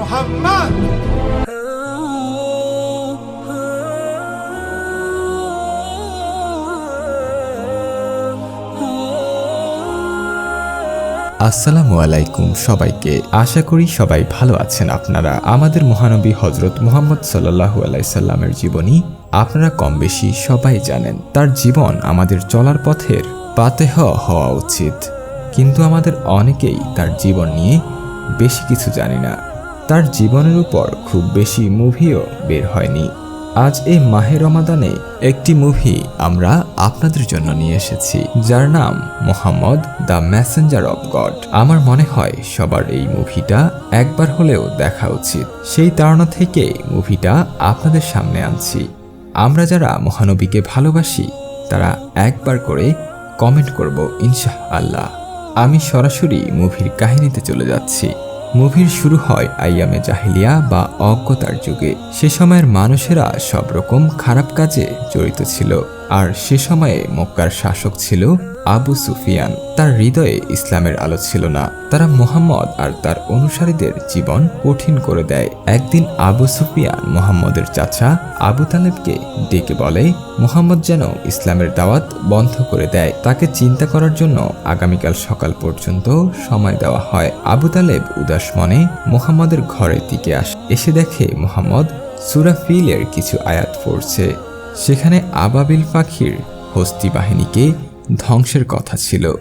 Muhammad. আসসালামু আলাইকুম সবাইকে। আশা করি সবাই ভালো আছেন আপনারা। আমাদের মহানবী হজরত মোহাম্মদ সাল্লাহু আলাইসাল্লামের জীবনী আপনারা কম বেশি সবাই জানেন। তার জীবন আমাদের চলার পথের পাতেহ হওয়া উচিত। কিন্তু আমাদের অনেকেই তার জীবন নিয়ে বেশি কিছু জানি না। তার জীবনের উপর খুব বেশি মুভিও বের হয়নি। আজ এই মাহে রমাদানে একটি মুভি আমরা আপনাদের জন্য নিয়ে এসেছি, যার নাম Muhammad the messenger of God. আমার মনে হয় সবার এই মুভিটা একবার হলেও দেখা উচিত। সেই তাড়না থেকে মুভিটা আপনাদের সামনে আনছি। আমরা যারা মহানবীকে ভালোবাসি, তারা একবার করে কমেন্ট করব ইনশা আল্লাহ আমি সরাসরি মুভির কাহিনীতে চলে যাচ্ছি। মুভির শুরু হয় আইয়ামে জাহিলিয়া বা অজ্ঞতার যুগে। সে সময়ের মানুষেরা সব রকম খারাপ কাজে জড়িত ছিল। আর সে সময়ে মক্কার শাসক ছিল আবু সুফিয়ান। তার হৃদয়ে ইসলামের আলো ছিল না। তারা মোহাম্মদ আর তার অনুসারীদের জীবন কঠিন করে দেয়। একদিন আবু সুফিয়ান মোহাম্মদের চাচা আবু তালেবকে ডেকে বলে, মোহাম্মদ যেন ইসলামের দাওয়াত বন্ধ করে দেয়। তাকে চিন্তা করার জন্য আগামীকাল সকাল পর্যন্ত সময় দেওয়া হয়। আবু তালেব উদাস মনে মোহাম্মদের ঘরের দিকে আস। এসে দেখে মোহাম্মদ সুরা ফিলের কিছু আয়াত পড়ছে। সেখানে আবাবিল পাখির হস্তি বাহিনীকে ধ্বংসের কথা ছিল।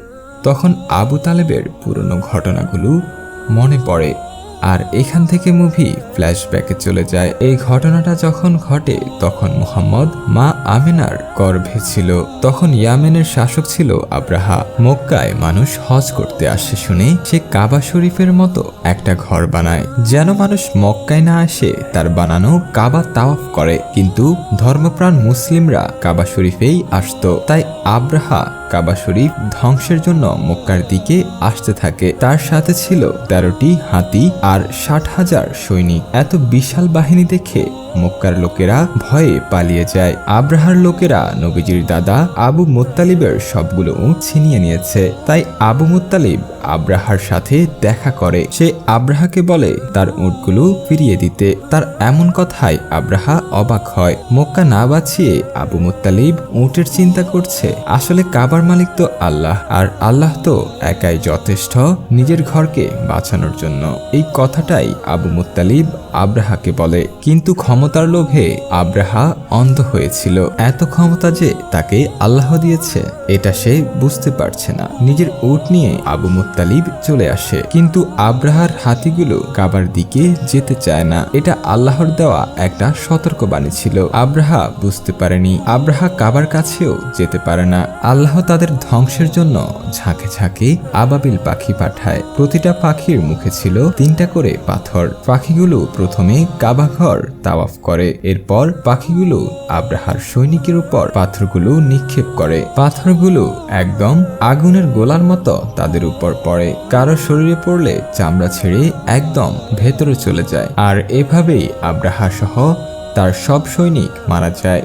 তখন আবু তালেবের পুরনো ঘটনাগুলো মনে পড়ে। আর এখান থেকে মুভি ফ্ল্যাশব্যাকে চলে যায়। এই ঘটনাটা যখন ঘটে, তখন মুহাম্মদ মা আমিনার গর্ভে ছিল। তখন ইয়ামেনের শাসক ছিল আব্রাহা। মক্কায় মানুষ হজ করতে আসে শুনে সে কাবা শরীফের মতো একটা ঘর বানায়। যেন মানুষ মক্কায় না আসে, তার বানানো কাবা তাওয়াফ করে। কিন্তু ধর্মপ্রাণ মুসলিমরা কাবা শরীফেই আসতো। তাই আব্রাহা কাবা শরীফ ধ্বংসের জন্য মক্কার দিকে আসতে থাকে। তার সাথে ছিল তেরোটি হাতি আর ষাট হাজার সৈনিক। এত বিশাল বাহিনী দেখে মক্কার লোকেরা ভয়ে পালিয়ে যায়। আব্রাহার লোকেরা নবীজির দাদা আবু মোত্তালিবের সবগুলো ছিনিয়ে নিয়েছে। তাই আবু মুত্তালিব আব্রাহার সাথে দেখা করে। সে আব্রাহাকে বলে, তার উঁটগুলো ফিরিয়ে দিতে। তার এমন কথায় আব্রাহা অবাক হয়। মক্কা না বাঁচিয়ে আবু মুত্তালিব উঁটের চিন্তা করছে। আসলে কাবার মালিক তো আল্লাহ, আর আল্লাহ তো একাই যথেষ্ট নিজের ঘরকে বাঁচানোর জন্য। এই কথাটাই আবু মুত্তালিব আব্রাহাকে বলে। কিন্তু ক্ষমতার লোভে আব্রাহা অন্ধ হয়েছিল। এত ক্ষমতা যে তাকে আল্লাহ দিয়েছে, এটা সে বুঝতে পারছে না। নিজের উট নিয়ে আবু মুত্তালিব চলে আসে। কিন্তু আব্রাহার হাতিগুলো কাবার দিকে যেতে চায় না। এটা আল্লাহর দেওয়া একটা সতর্কবাণী ছিল। আব্রাহা বুঝতে পারেনি। আব্রাহা কাবার কাছেও যেতে পারে না। আল্লাহ তাদের ধ্বংসের জন্য ঝাঁকে ঝাঁকে আবাবিল পাখি পাঠায়। প্রতিটা পাখির মুখে ছিল তিনটা করে পাথর। পাখিগুলো প্রথমে কাবাঘর তাওয়াফ করে। এরপর পাখিগুলো আব্রাহার সৈনিকের উপর পাথরগুলো নিক্ষেপ করে। পাথরগুলো একদম আগুনের গোলার মতো তাদের উপর পড়ে কারও শরীরে পড়লে চামড়া ছেড়ে একদম ভেতরে চলে যায়। আর এভাবেই আব্রাহা সহ তার সব সৈনিক মারা যায়।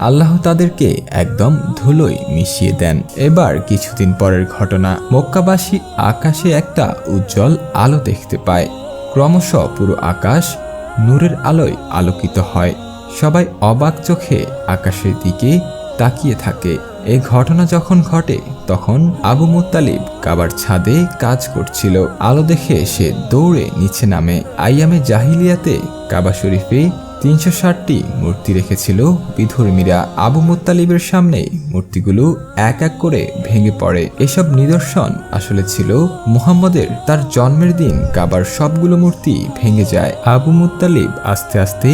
আল্লাহ তাদেরকে একদম ধুলোয় মিশিয়ে দেন। এবার কিছুদিন পরের ঘটনা, মক্কাবাসী আকাশে একটা উজ্জ্বল আলো দেখতে পায়। ক্রমশ পুরো আকাশ নূরের আলোয় আলোকিত হয়। সবাই অবাক চোখে আকাশের দিকে তাকিয়ে থাকে। এই ঘটনা যখন ঘটে তখন আবু মুত্তালিব কাবার ছাদে কাজ করছিল। আলো দেখে সে দৌড়ে নিচে নামে। আইয়ামে জাহিলিয়াতে কাবা শরীফে তিনশো ষাটটি মূর্তি রেখেছিল বিধর্মীরা আবু মুত্তালিবের সামনে মূর্তিগুলো এক এক করে ভেঙে পড়ে। এসব নিদর্শন আসলে ছিল মুহাম্মদের তার জন্মের দিন কাবার সবগুলো মূর্তি ভেঙে যায়। আবু মুত্তালিব আস্তে আস্তে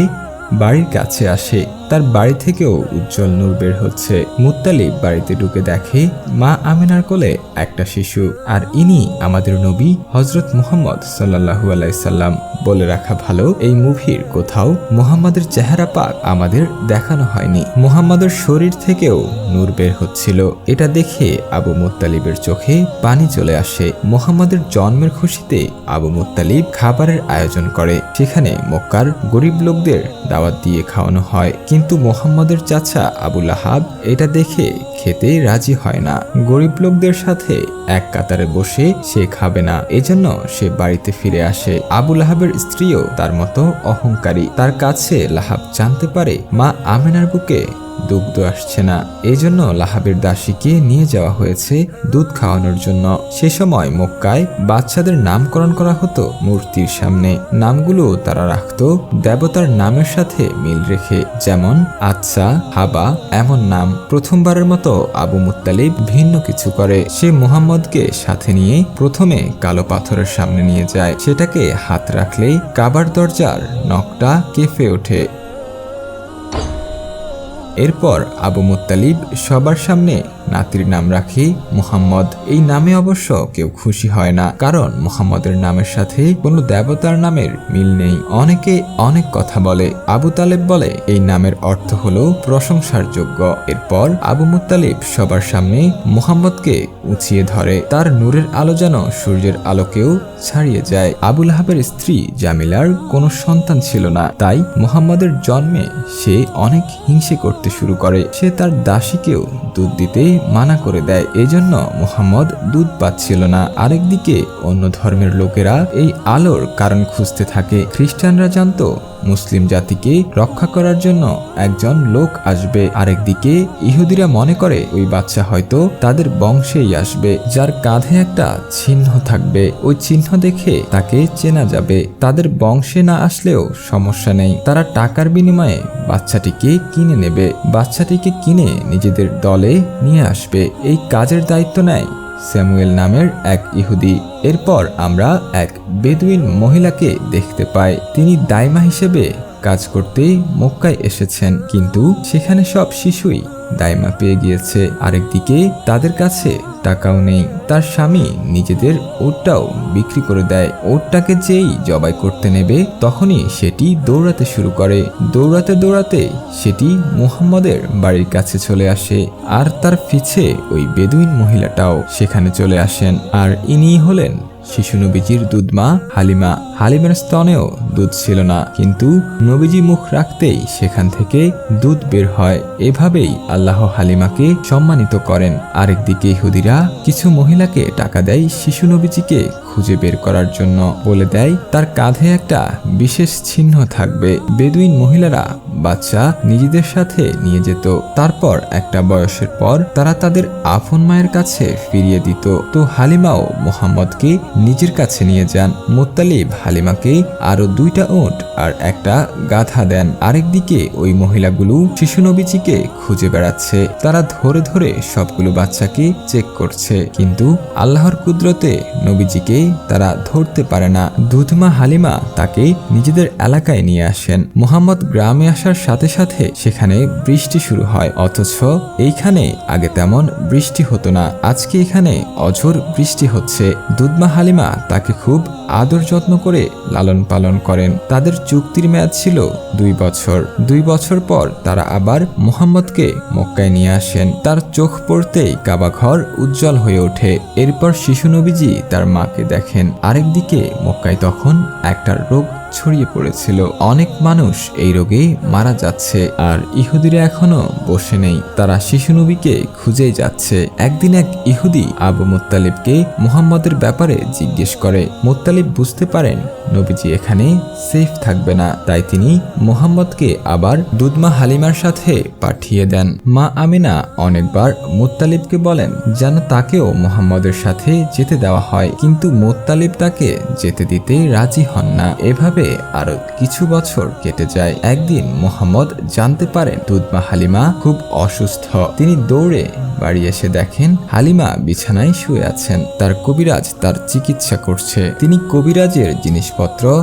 বাড়ির কাছে আসে। তার বাড়ি থেকেও উজ্জ্বল নূর বের হচ্ছে। মুত্তালিব বাড়িতে ঢুকে দেখে মা আমিনার কোলে একটা শিশু আর ইনি আমাদের নবী হজরত মুহাম্মদ সাল্লাহু আলাইসাল্লাম বলে রাখা ভালো, এই মুভির কোথাও মুহাম্মাদের চেহারা পাক আমাদের দেখানো হয়নি। মুহাম্মাদের শরীর থেকেও নূর বের হচ্ছিল। এটা দেখে আবু মুত্তালিবের চোখে পানি চলে আসে। মোহাম্মদের জন্মের খুশিতে আবু মুত্তালিব খাবারের আয়োজন করে। সেখানে মক্কার গরিব লোকদের দাওয়াত দিয়ে খাওয়ানো হয়। কিন্তু কিন্তু মোহাম্মদের চাচা আবুল আহাব এটা দেখে খেতে রাজি হয় না। গরিব লোকদের সাথে এক কাতারে বসে সে খাবে না, এজন্য সে বাড়িতে ফিরে আসে। আবুল আহাবের স্ত্রীও তার মতো অহংকারী। তার কাছে লাহাব জানতে পারে মা আমেনার বুকে দুগ্ধ আসছে না। এই জন্য লাহাবের দাসীকে নিয়ে যাওয়া হয়েছে দুধ খাওয়ানোর জন্য। সে সময় মক্কায় বাচ্চাদের নামকরণ করা হতো মূর্তির সামনে। নামগুলো তারা রাখত দেবতার নামের সাথে মিল রেখে। যেমন আচ্ছা হাবা, এমন নাম। প্রথমবারের মতো আবু মুতালিব ভিন্ন কিছু করে। সে মুহাম্মদকে সাথে নিয়ে প্রথমে কালো পাথরের সামনে নিয়ে যায়। সেটাকে হাত রাখলেই কাবার দরজার নখটা কেঁপে ওঠে। এরপর আবু মুত্তালিব সবার সামনে নাতির নাম রাখি মুহাম্মদ। এই নামে অবশ্য কেউ খুশি হয় না, কারণ মুহাম্মদের নামের সাথে কোনো দেবতার নামের মিল নেই। অনেকে অনেক কথা বলে। আবু তালেব বলে, এই নামের অর্থ হল প্রশংসার যোগ্য। এরপর আবু মুত্তালিব সবার সামনে মুহাম্মদকে উঁচিয়ে ধরে। তার নূরের আলো যেন সূর্যের আলোকেও ছাড়িয়ে যায়। আবুল হাবের স্ত্রী জামিলার কোনো সন্তান ছিল না। তাই মোহাম্মদের জন্মে সে অনেক হিংসে করতে শুরু করে। সে তার দাসীকেও দুধ দিতে মানা করে দেয়। এজন্য মুহাম্মদ দুধ পাচ্ছিল না। আরেকদিকে অন্য ধর্মের লোকেরা এই আলোর কারণ খুঁজতে থাকে। খ্রিস্টানরা জানতো মুসলিম জাতিকে রক্ষা করার জন্য একজন লোক আসবে। আরেকদিকে ইহুদিরা মনে করে ওই বাচ্চা হয়তো তাদের বংশেই আসবে, যার কাঁধে একটা চিহ্ন থাকবে। ওই চিহ্ন দেখে তাকে চেনা যাবে। তাদের বংশে না আসলেও সমস্যা নেই। তারা টাকার বিনিময়ে বাচ্চাটিকে কিনে নেবে। বাচ্চাটিকে কিনে নিজেদের দলে নিয়ে আসবে। এই কাজের দায়িত্ব নেয় স্যামুয়েল নামের এক ইহুদি। এরপর আমরা এক বেদুইন মহিলাকে দেখতে পাই। তিনি দাইমা হিসেবে কাজ করতেই মক্কায় এসেছেন, কিন্তু সেখানে সব শিশুই দাইমা পেয়ে গিয়েছে আরেকদিকে তাদের কাছে টাকাও নেই। তার স্বামী নিজেদের ওটটাও বিক্রি করে দেয়। ওটটাকে যেই জবাই করতে নেবে, তখনই সেটি দৌড়াতে শুরু করে। দৌড়াতে দৌড়াতে সেটি মুহাম্মদের বাড়ির কাছে চলে আসে আর তার পিছে ওই বেদুইন মহিলাটাও সেখানে চলে আসেন। আর ইনি হলেন শিশু নবীজির দুধমা হালিমা। হালিমার স্তনেও দুধ ছিল না, কিন্তু নবীজি মুখ রাখতেই সেখান থেকে দুধ বের হয়। এভাবেই আল্লাহ হালিমাকে সম্মানিত করেন। আরেকদিকে ইহুদিরা কিছু মহিলাকে টাকা দেয় শিশু নবীজিকে। খুঁজে বের করার জন্য বলে দেয়, তার কাঁধে একটা বিশেষ চিহ্ন থাকবে। বেদুইন মহিলারা বাচ্চা নিজেদের সাথে নিয়ে যেত। তারপর একটা বয়সের পর তারা তাদের আপন মায়ের কাছে ফিরিয়ে দিত। তো হালিমাও মোহাম্মদকে নিজের কাছে নিয়ে যান। মোত্তালিব হালিমাকে আরও দুইটা ওট আর একটা গাধা দেন। আরেকদিকে ওই মহিলাগুলো শিশু নবীজিকে খুঁজে বেড়াচ্ছে। তারা ধরে ধরে সবগুলো বাচ্চাকে চেক করছে। কিন্তু আল্লাহর কুদরতে নবীজিকে তারা ধরতে পারে না। দুধমা হালিমা তাকে নিজেদের এলাকায় নিয়ে আসেন। মোহাম্মদ গ্রামে আসার সাথে সাথে সেখানে বৃষ্টি শুরু হয়। অথচ এইখানে আগে তেমন বৃষ্টি হতো না। আজকে এখানে অঝোর বৃষ্টি হচ্ছে। দুধমা হালিমা তাকে খুব আদর যত্ন করে লালন পালন করেন। তাদের চুক্তির মেয়াদ ছিল দুই বছর। দুই বছর পর তারা আবার মোহাম্মদকে মক্কায় নিয়ে আসেন। তার চোখ পড়তেই কাবাঘর উজ্জ্বল হয়ে ওঠে। এরপর শিশু নবীজি তার মাকে দেখেন। আরেকদিকে মক্কায় তখন একটা রোগ ছড়িয়ে পড়েছিল। অনেক মানুষ এই রোগে মারা যাচ্ছে আর ইহুদিরা এখনও বসে নেই। তারা শিশু নবীকে খুঁজেই যাচ্ছে। একদিন এক ইহুদি আবু মোত্তালিবকে মুহাম্মদের ব্যাপারে জিজ্ঞেস করে। মোত্তালিব বুঝতে পারেন নবীজি এখানে সেফ থাকবে না। তাই তিনি মোহাম্মদকে আবার দুধমা হালিমার সাথে পাঠিয়ে দেন। মা আমিনা অনেকবার মুত্তালিবকে বলেন, যেন তাকেও মোহাম্মদের সাথে যেতে দেওয়া হয়। কিন্তু মোত্তালিব তাকে যেতে দিতে রাজি হন না। এভাবে আরও কিছু বছর কেটে যায়। একদিন মোহাম্মদ জানতে পারেন দুধমা হালিমা খুব অসুস্থ। তিনি দৌড়ে বাড়ি এসে দেখেন হালিমা বিছানায় শুয়ে আছেন। তার কবিরাজ তার চিকিৎসা করছে। তিনি কবিরাজের জিনিসপত্র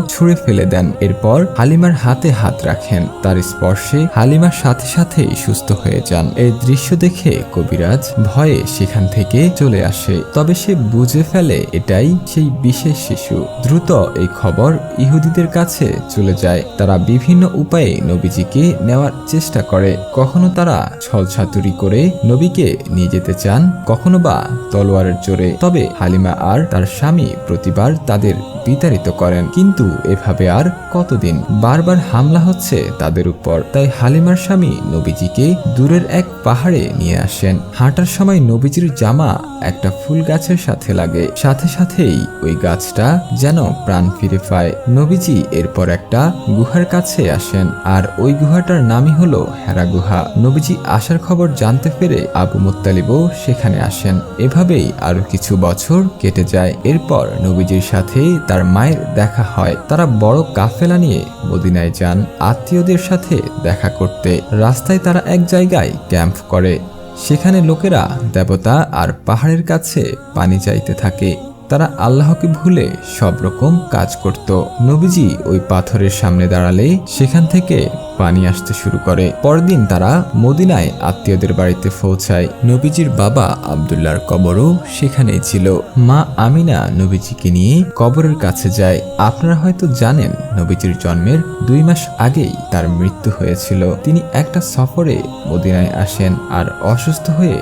ছুঁড়ে ফেলে দেন। এরপর হালিমার হাতে হাত রাখেন। তার স্পর্শে হালিমার সাথে সাথেই সুস্থ হয়ে যান। এই দৃশ্য দেখে কবিরাজ ভয়ে সেখান থেকে চলে আসে। তবে সে বুঝে ফেলে এটাই সেই বিশেষ শিশু। দ্রুত এই খবর ইহুদিদের কাছে চলে যায়। তারা বিভিন্ন উপায়ে নবীজিকে নেওয়ার চেষ্টা করে। কখনো তারা ছল ছলছাতুরি করে নবীকে নিয়ে যেতে চান, কখনো বা তলোয়ারের জোরে। তবে হালিমা আর তার স্বামী প্রতিবার তাদের বিতাড়িত করেন। কিন্তু এভাবে আর কতদিন? বারবার হামলা হচ্ছে তাদের উপর। তাই হালিমার স্বামী নবীজিকে দূরের এক পাহাড়ে নিয়ে আসেন। হাঁটার সময় নবীজির জামা একটা ফুল গাছের সাথে লাগে। সাথে সাথেই ওই গাছটা যেন প্রাণ ফিরে পায়। নবীজি এরপর একটা গুহার কাছে আসেন। আর ওই গুহাটার নামই হলো হেরা গুহা। নবীজি আসার খবর জানতে পেরে আবু মুত্তালিবও সেখানে আসেন। এভাবেই আরও কিছু বছর কেটে যায়। এরপর নবীজির সাথে তার মায়ের দেখা হয়। তারা বড় কাফেলা নিয়ে মদিনায় যান, আত্মীয়দের সাথে দেখা করতে। রাস্তায় তারা এক জায়গায় ক্যাম্প করে। সেখানে লোকেরা দেবতা আর পাহাড়ের কাছে পানি চাইতে থাকে। তারা আল্লাহকে ভুলে সব রকম কাজ করত। নবীজি ওই পাথরের সামনে দাঁড়ালে সেখান থেকে পানি আসতে শুরু করে। পরদিন তারা মদিনায় আত্মীয়দের বাড়িতে পৌঁছায়। নবীজির বাবা আবদুল্লার কবরও সেখানেই ছিল। মা আমিনা নবীজিকে নিয়ে কবরের কাছে যায়। আপনারা হয়তো জানেন, নবীজির জন্মের দুই মাস আগেই তার মৃত্যু হয়েছিল। তিনি একটা সফরে মদিনায় আসেন আর অসুস্থ হয়ে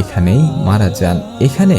এখানেই মারা যান। এখানে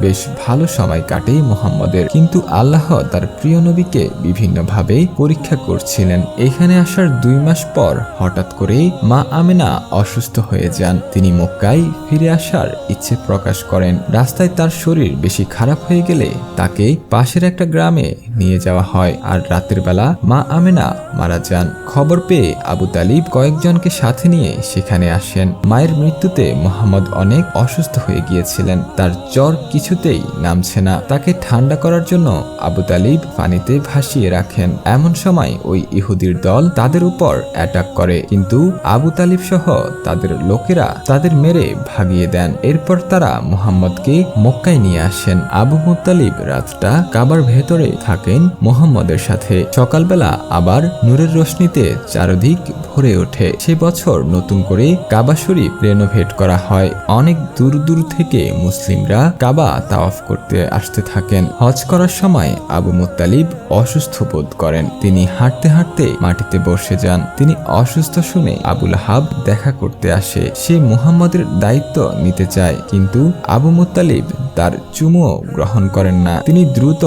বেশ ভালো সময় কাটে মোহাম্মদের। কিন্তু আল্লাহ তার প্রিয় নবীকে বিভিন্নভাবে পরীক্ষা করছিলেন। এখানে আসার দুই মাস পর হঠাৎ করেই মা আমেনা অসুস্থ হয়ে যান। তিনি মক্কায় ফিরে আসার ইচ্ছে প্রকাশ করেন। রাস্তায় তার শরীর বেশি খারাপ হয়ে গেলে তাকে পাশের একটা গ্রামে নিয়ে যাওয়া হয়। আর রাতের বেলা মা আমেনা মারা যান। খবর পেয়ে আবু তালিব কয়েকজনকে সাথে নিয়ে সেখানে আসেন। মায়ের মৃত্যুতে মোহাম্মদ অনেক অসুস্থ হয়ে গিয়েছিলেন। তার জ্বর কিছুতেই নামছে না। তাকে ঠান্ডা করার জন্য আবু তালিব পানিতে ভাসিয়ে রাখেন। এমন সময় ওই ইহুদির দল তাদের উপর অ্যাটাক করে। কিন্তু আবু তালিব সহ তাদের লোকেরা তাদের মেরে ভাগিয়ে দেন। এরপর তারা মোহাম্মদকে মক্কায় নিয়ে আসেন। আবু মুতালিব রাতটা কাবার ভেতরে থাকেন মোহাম্মদের সাথে। সকালবেলা আবার নূরের রোশনিতে চারদিক ভরে ওঠে। সে বছর নতুন করে কাবা শরীফ রেনোভেট করা হয়। অনেক দূর দূর থেকে মুসলিমরা কাবা তাওয়াফ করতে আসতে থাকেন। হজ করার সময় আবু মুত্তালিব অসুস্থ বোধ করেন। তিনি হাঁটতে হাঁটতে মাটিতে বসে যান। তিনি অসুস্থ শুনে আবুল হাব দেখা করতে আসে। সে মুহাম্মদের দায়িত্ব নিতে চায়, কিন্তু আবু মুত্তালিব তার চুমো গ্রহণ করেন না। তিনি দ্রুত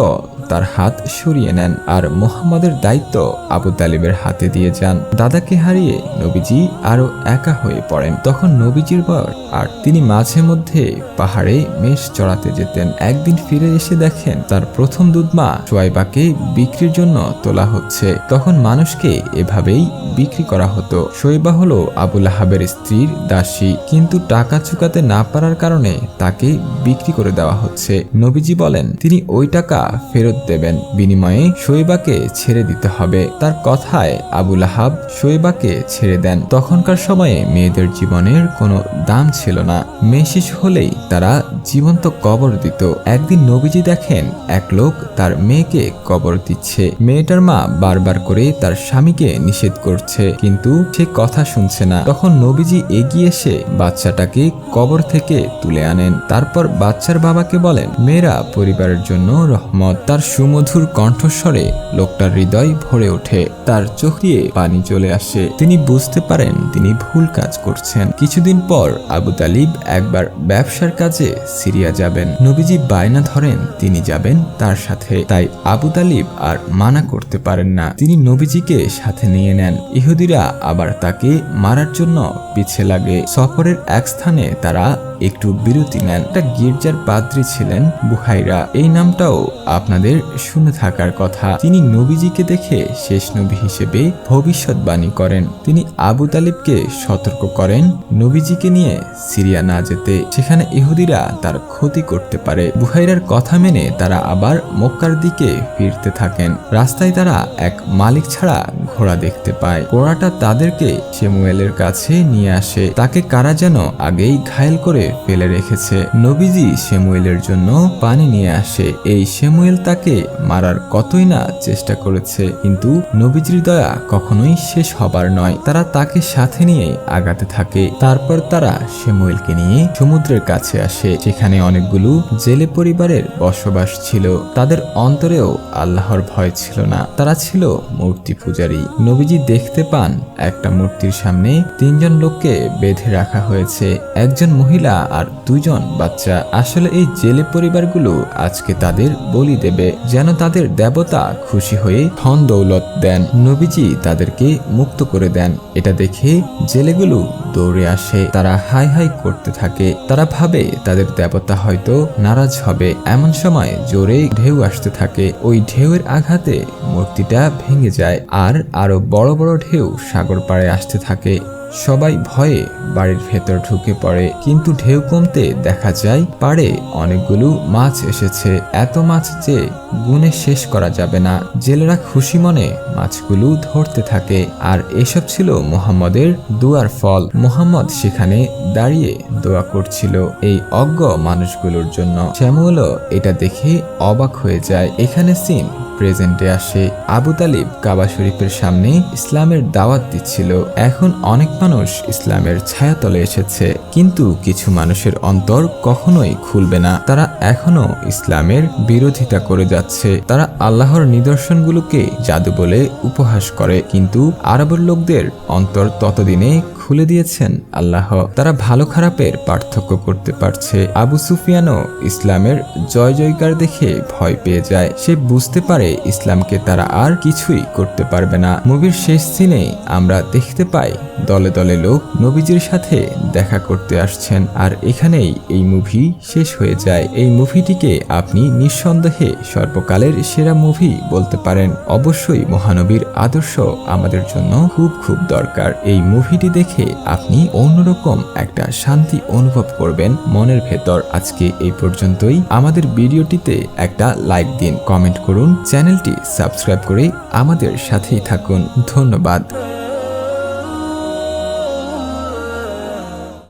তার হাত সরিয়ে নেন আর মোহাম্মদের দায়িত্ব আবু তালিবের হাতে দিয়ে যান। দাদাকে হারিয়ে নবীজি আরও একা হয়ে পড়েন। তখন নবীজির বয়স আর তিনি মাঝে মধ্যে পাহাড়ে মেষ চড়াতে যেতেন। একদিন ফিরে এসে দেখেন তার প্রথম দুধমা সোয়াইবাকে বিক্রির জন্য তোলা হচ্ছে। তখন মানুষকে এভাবেই বিক্রি করা হতো। শৈবা হলো আবুল আহাবের স্ত্রীর দাসী, কিন্তু টাকা চুকাতে না পারার কারণে তাকে বিক্রি করে দেওয়া হচ্ছে। নবীজি বলেন, তিনি ওই টাকা ফেরত দেবেন। বিনিময়ে শৈবাকে ছেড়ে দিতে হবে। তার কথায় আবুল আহাব শৈবাকে ছেড়ে দেন। তখনকার সময়ে মেয়েদের জীবনের কোনো দাম ছিল না। মেয়ে শিশু হলেই তারা জীবন্ত কবর দিত। একদিন নবীজি দেখেন এক লোক তার মেয়েকে কবর দিচ্ছে। মেয়েটার মা বারবার করে তার স্বামীকে নিষেধ করছে, কিন্তু সে কথা শুনছে না। তখন নবীজি এগিয়ে এসে বাচ্চাটাকে কবর থেকে তুলে আনেন। তারপর বাচ্চার বাবাকে বলেন, মেয়েরা পরিবারের জন্য রহমত। তার সুমধুর কণ্ঠস্বরে লোকটার হৃদয় ভরে ওঠে। তার চোখ দিয়ে পানি চলে আসে। তিনি বুঝতে পারেন তিনি ভুল কাজ করছেন। কিছুদিন পর আবু তালিব একবার ব্যবসার কাজে সিরিয়া যাবেন। নবীজি বায়না ধরেন তিনি যাবেন তার সাথে। তাই আবু তালিব আর মানা করতে পারেন না। তিনি নবীজিকে সাথে নিয়ে নেন। ইহুদিরা আবার তাকে মারার জন্য পিছে লাগে। সফরের এক স্থানে তারা একটু বিরতি নেন। একটা গির্জার পাদ্রী ছিলেন বুহাইরা। এই নামটাও আপনাদের শুনে থাকার কথা। তিনি নবীজিকে দেখে শেষ নবী হিসেবে ভবিষ্যৎবাণী করেন। তিনি আবু তালিবকে সতর্ক করেন নবীজিকে নিয়ে সিরিয়া না যেতে। সেখানে ইহুদিরা তার ক্ষতি করতে পারে। বুহাইরার কথা মেনে তারা আবার মক্কার দিকে ফিরতে থাকেন। রাস্তায় তারা এক মালিক ছাড়া ঘোড়া দেখতে পায়। ঘোড়াটা তাদেরকে শেমুয়েলের কাছে নিয়ে আসে। তাকে কারা যেন আগেই ঘায়েল করে ফেলে রেখেছে। নবীজি শেমুয়েলের জন্য পানি নিয়ে আসে। এই শেমুয়েল তাকে মারার কতই না চেষ্টা করেছে। কিন্তু নবীজির দয়া কখনোই শেষ হবার নয়। তারা তাকে সাথে নিয়ে আগাতে থাকে। তারপর তারা শেমুয়েলকে নিয়ে সমুদ্রের কাছে আসে। সেখানে অনেকগুলো জেলে পরিবারের বসবাস ছিল। তাদের অন্তরেও আল্লাহর ভয় ছিল না। তারা ছিল মূর্তি পূজারী। নবীজি দেখতে পান একটা মূর্তির সামনে তিনজন লোককে বেঁধে রাখা হয়েছে। একজন মহিলা আর দুজন বাচ্চা। আসলে এই জেলে পরিবারগুলো আজকে তাদের বলি দেবে, যেন তাদের দেবতা খুশি হয়ে ধন দৌলত দেন। নবীজি তাদেরকে মুক্ত করে দেন। এটা দেখে জেলেগুলো দৌড়ে আসে। তারা হাই হাই করতে থাকে। তারা ভাবে তাদের দেবতা হয়তো নারাজ হবে। এমন সময় জোরে ঢেউ আসতে থাকে। ওই ঢেউয়ের আঘাতে মূর্তিটা ভেঙে যায়। আর আরও বড় বড় ঢেউ সাগর পাড়ে আসতে থাকে। সবাই ভয়ে বাড়ির ভেতর ঢুকে পড়ে। কিন্তু ঢেউ কমতে দেখা যায়, পাড়ে অনেকগুলো মাছ এসেছে। এত মাছ যে গুনে শেষ করা যাবে না। জেলেরা খুশি মনে মাছগুলো ধরতে থাকে। আর এসব ছিল মোহাম্মদের দুয়ার ফল। মোহাম্মদ সেখানে দাঁড়িয়ে দোয়া করছিল এই অজ্ঞ মানুষগুলোর জন্য। শ্যামুলও এটা দেখে অবাক হয়ে যায়। এখানে সিন প্রেজেন্টে আসে। আবু তালিব কাবা শরীফের সামনে ইসলামের দাওয়াত দিচ্ছিল। এখন অনেক মানুষ ইসলামের ছায়াতলে এসেছে। কিন্তু কিছু মানুষের অন্তর কখনোই খুলবে না। তারা এখনও ইসলামের বিরোধিতা করে যাচ্ছে। তারা আল্লাহর নিদর্শনগুলোকে জাদু বলে উপহাস করে। কিন্তু আরবের লোকদের অন্তর ততদিনে খুলে দিয়েছেন আল্লাহ। তারা ভালো খারাপের পার্থক্য করতে পারছে। আবু সুফিয়ানও ইসলামের জয় জয়কার দেখে ভয় পেয়ে যায়। সে বুঝতে পারে ইসলামকে তারা আর কিছুই করতে পারবে না। মুভির শেষ সিনে আমরা দেখতে পাই দলে দলে লোক নবীজির সাথে দেখা করতে আসছেন। আর এখানেই এই মুভি শেষ হয়ে যায়। এই মুভিটিকে আপনি নিঃসন্দেহে সর্বকালের সেরা মুভি বলতে পারেন। অবশ্যই মহানবীর আদর্শ আমাদের জন্য খুব খুব দরকার। এই মুভিটি দেখে আপনি অন্যরকম একটা শান্তি অনুভব করবেন মনের ভেতর। আজকে এই পর্যন্তই। আমাদের ভিডিওটিতে একটা লাইক দিন কমেন্ট করুন। চ্যানেলটি সাবস্ক্রাইব করে আমাদের সাথেই থাকুন। ধন্যবাদ।